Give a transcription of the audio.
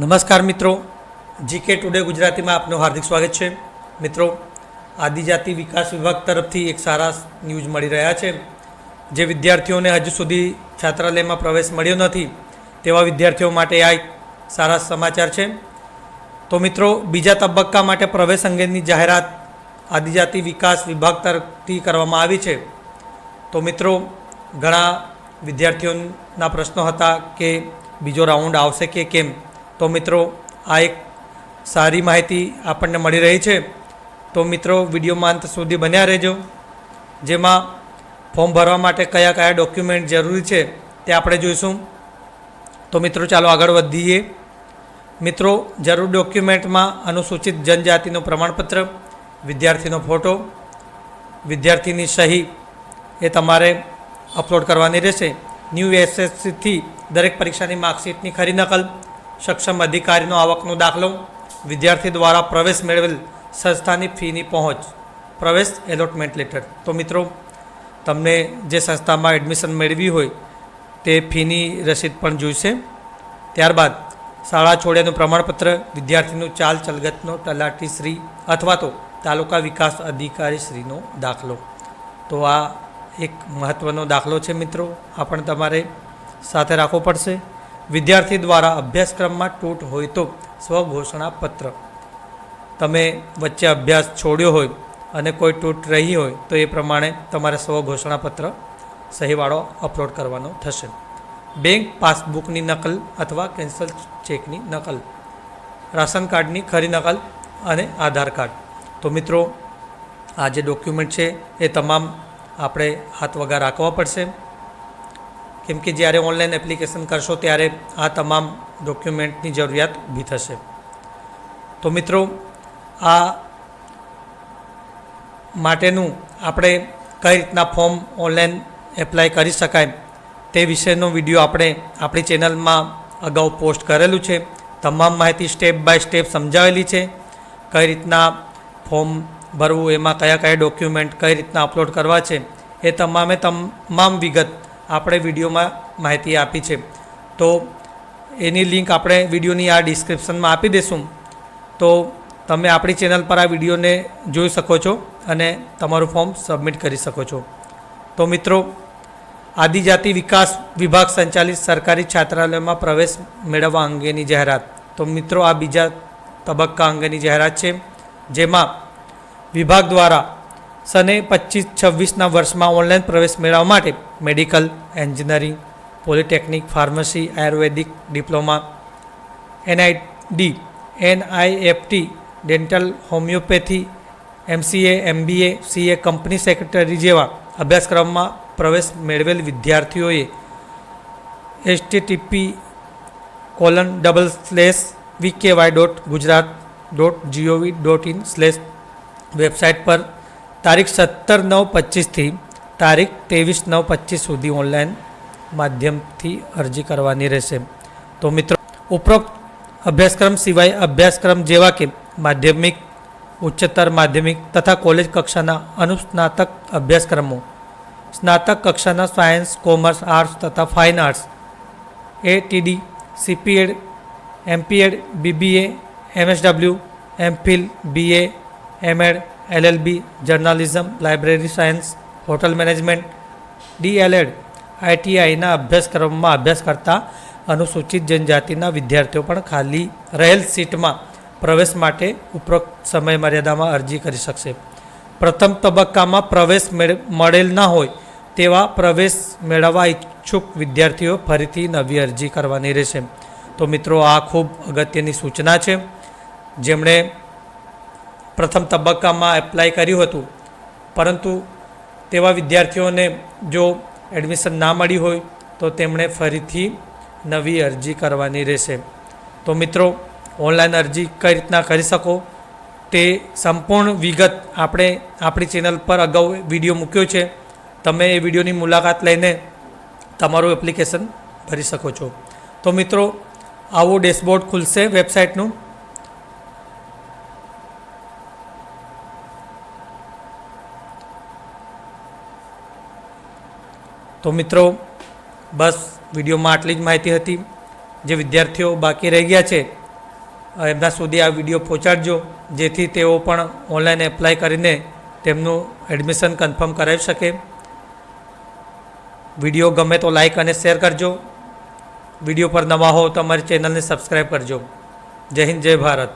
નમસ્કાર મિત્રો. GK today ગુજરાતીમાં આપનું હાર્દિક સ્વાગત છે. મિત્રો, આદિજાતિ વિકાસ વિભાગ તરફથી એક સારા ન્યૂઝ મળી રહ્યા છે. જે વિદ્યાર્થીઓને હજુ સુધી છાત્રાલયમાં પ્રવેશ મળ્યો નથી, તેવા વિદ્યાર્થીઓ માટે આ એક સારા સમાચાર છે. તો મિત્રો, બીજા તબક્કા માટે પ્રવેશ અંગેની જાહેરાત આદિજાતિ વિકાસ વિભાગ તરફથી કરવામાં આવી છે. તો મિત્રો, ઘણા વિદ્યાર્થીઓના પ્રશ્નો હતા કે બીજો રાઉન્ડ આવશે કે કેમ? તો મિત્રો, આ એક સારી માહિતી આપણને મળી રહી છે. તો મિત્રો વિડીયોમાં અંત સુધી બન્યા રહેજો. જેમાં ફોર્મ ભરવા માટે કયા કયા ડોક્યુમેન્ટ જરૂરી છે તે આપણે જોઈશું. તો મિત્રો, ચાલો આગળ વધીએ. મિત્રો, જરૂર ડોક્યુમેન્ટમાં અનુસૂચિત જનજાતિનું પ્રમાણપત્ર, વિદ્યાર્થીનો ફોટો, વિદ્યાર્થીની સહી એ તમારે અપલોડ કરવાની રહેશે. ન્યૂ એસએસસીથી દરેક પરીક્ષાની માર્કશીટની ખરી નકલ સક્ષમ અધિકારીનો આવકનો દાખલો, વિદ્યાર્થી દ્વારા પ્રવેશ મેળવેલ સંસ્થાની ફીની પહોંચ, પ્રવેશ એલોટમેન્ટ લેટર. તો મિત્રો, તમને જે સંસ્થામાં એડમિશન મેળવી હોય, તે ફીની રસીદ પણ જોઈશે. ત્યારબાદ, શાળા છોડ્યાનું પ્રમાણપત્ર વિદ્યાર્થીનું ચાલ ચલગતનો તલાટી શ્રી અથવા તો તાલુકા વિકાસ અધિકારી શ્રીનો દાખલો. તો આ એક મહત્ત્વનો દાખલો છે મિત્રો, આ પણ તમારે સાથે રાખવો પડશે. વિદ્યાર્થી દ્વારા અભ્યાસક્રમમાં તૂટ હોય તો સ્વઘોષણા પત્ર. તમે વચ્ચે અભ્યાસ છોડ્યો હોય અને કોઈ તૂટ રહી હોય તો એ પ્રમાણે તમારે સ્વઘોષણા પત્ર સહીવાળો અપલોડ કરવાનો થશે. બેંક પાસબુકની નકલ અથવા કેન્સલ ચેકની નકલ, રાશન કાર્ડની ખરી નકલ અને આધાર કાર્ડ. તો મિત્રો, આ જે ડોક્યુમેન્ટ છે એ તમામ આપણે હાથ વગા રાખવા પડશે. કેમ કે જ્યારે ઓનલાઈન એપ્લિકેશન કરશો ત્યારે આ તમામ ડોક્યુમેન્ટની જરૂરિયાત ઊભી થશે. તો મિત્રો, આ માટેનું આપણે કઈ રીતના ફોર્મ ઓનલાઈન એપ્લાય કરી શકાય તે વિશેનો વીડિયો આપણે આપણી ચેનલમાં અગાઉ પોસ્ટ કરેલું છે. તમામ માહિતી સ્ટેપ બાય સ્ટેપ સમજાવેલી છે. કઈ રીતના ફોર્મ ભરવું, એમાં કયા કયા ડોક્યુમેન્ટ કઈ રીતના અપલોડ કરવા છે, એ તમામે તમામ વિગત આપણે વિડીયોમાં માહિતી આપી છે. તો એની લિંક આપણે વિડીયોની આ ડિસ્ક્રિપ્શનમાં આપી દઈશું તો તમે આપણી ચેનલ પર આ વિડીયોને જોઈ શકો છો અને તમારું ફોર્મ સબમિટ કરી શકો છો. તો મિત્રો, આદિજાતિ વિકાસ વિભાગ સંચાલિત સરકારી છાત્રાલયમાં પ્રવેશ મેળવવા અંગેની જાહેરાત. તો મિત્રો, આ બીજા તબક્કા અંગેની જાહેરાત છે, જેમાં વિભાગ દ્વારા સને પચીસ છવ્વીસના વર્ષમાં ઓનલાઈન પ્રવેશ મેળવવા માટે medical, engineering, polytechnic, pharmacy, Ayurvedic, diploma, NID, NIFT, dental, homoeopathy, MCA, MBA, CA, company secretary જેવા અભ્યાસક્રમમાં પ્રવેશ મેળવેલ વિદ્યાર્થીઓએ HTTP colon double slash VKY dot Gujarat dot GOV dot in slash website પર તારીખ સત્તર નવ પચીસથી તારીખ ત્રેવીસ નવ પચીસ સુધી ઓનલાઈન માધ્યમથી અરજી કરવાની રહેશે. તો મિત્રો, ઉપરોક્ત અભ્યાસક્રમ સિવાય અભ્યાસક્રમ જેવા કે માધ્યમિક, ઉચ્ચતર માધ્યમિક તથા કોલેજ કક્ષાના અનુસ્નાતક અભ્યાસક્રમો, સ્નાતક કક્ષાના સાયન્સ, કોમર્સ, આર્ટ્સ તથા fine arts ATD CPEd MPEd BBA MSW MPhil BA MEd LLB, journalism, library science, hotel management, DElEd આઈટીઆઈના અભ્યાસક્રમમાં અભ્યાસ કરતા અનુસૂચિત જનજાતિના વિદ્યાર્થીઓ પણ ખાલી રહેલ સીટમાં પ્રવેશ માટે ઉપરોક્ત સમય મર્યાદામાં અરજી કરી શકશે. પ્રથમ તબક્કામાં પ્રવેશ મેળ- મળેલ ન હોય તેવા પ્રવેશ મેળવવા ઈચ્છુક વિદ્યાર્થીઓ ફરીથી નવી અરજી કરવાની રહેશે. તો મિત્રો, આ ખૂબ અગત્યની સૂચના છે. જેમણે પ્રથમ તબક્કામાં એપ્લાય કર્યું હતું. પરંતુ તેવા વિદ્યાર્થીઓને જો એડમિશન ના મળી હોય, તો તેમણે ફરીથી નવી અરજી કરવાની રહેશે. તો મિત્રો ઓનલાઈન અરજી કઈ રીતના કરી શકો? તે સંપૂર્ણ વિગત આપણે આપણી ચેનલ પર અગાઉ વીડિયો મૂક્યો છે. તમે એ વિડીયોની મુલાકાત લઈને તમારું એપ્લિકેશન ભરી શકો છો. તો મિત્રો, આવું ડેશબોર્ડ ખુલશે વેબસાઇટનું તો મિત્રો, બસ વિડીયોમાં આટલી જ માહિતી હતી. જે વિદ્યાર્થીઓ બાકી રહી ગયા છે એમના સુધી આ વીડિયો પહોંચાડજો. જેથી તેઓ પણ ઓનલાઈન એપ્લાય કરીને તેમનું એડમિશન કન્ફર્મ કરાવી શકે. વીડિયો ગમે તો લાઈક અને શેર કરજો. વીડિયો પર નવા હો તો અમારી ચેનલને સબસ્ક્રાઈબ કરજો. જય હિન્દ, જય ભારત.